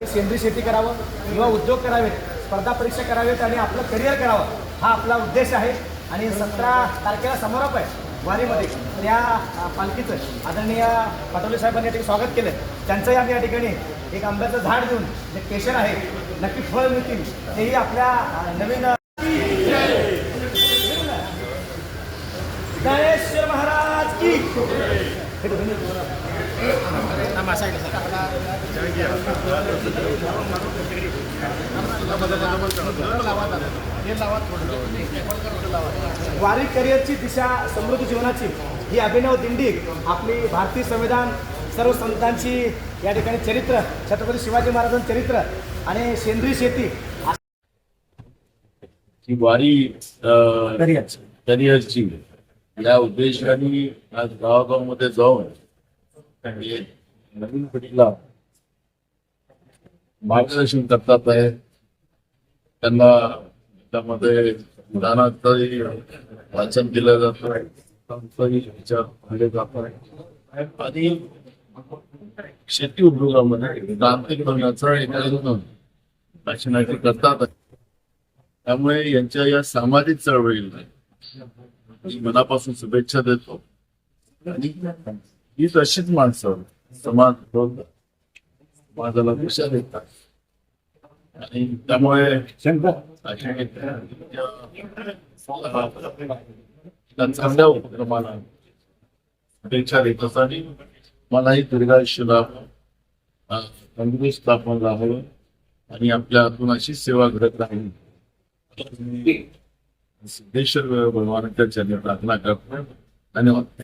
सेंद्रिय शेती करावं किंवा उद्योग करावेत स्पर्धा परीक्षा करावेत आणि आपलं करिअर करावं हा आपला उद्देश आहे. आणि सतरा तारखेला समारोप आहे वारीमध्ये त्या पालखीचं आदरणीय पटोले साहेबांनी या ठिकाणी स्वागत केलं त्यांचंही आम्ही या ठिकाणी एक आंब्याचं झाड देऊन जे केशर आहे नक्की फळ मिळतील तेही आपल्या नवीन ज्ञानेश्वर महाराज की वारी करिअरची दिशा समृद्ध जीवनाची ही अभिनव दिंडी आपली भारतीय संविधान सर्व संतांची या ठिकाणी चरित्र छत्रपती शिवाजी महाराजांचं चरित्र आणि सेंद्रिय शेती ही वारी करिअरची. या उद्देशाने आज गावागावमध्ये जाऊन नवीन पिढीला मार्गदर्शन करतात आहे त्यांना त्यामध्ये दानाचंही वाचन दिलं जातं. त्यांचाही विचार केले जात आहे आणि शेती उद्योगामध्ये क्रांती करण्याचा एक रचनाची करतात. त्यामुळे यांच्या या सामाजिक चळवळीला मी मनापासून शुभेच्छा देतो. आणि हीच अशीच माणसं समाज समाजाला दिशा देतात आणि त्यामुळे चांगल्या उपक्रमाला देत असताना मलाही दीर्घायुष्य लाभ तंदुरुस्त आपण राहावं आणि आपल्या हातून अशी सेवा घडत राहील सिद्धेश्वर भगवानाच्या चरणी प्रार्थना करतो धन्यवाद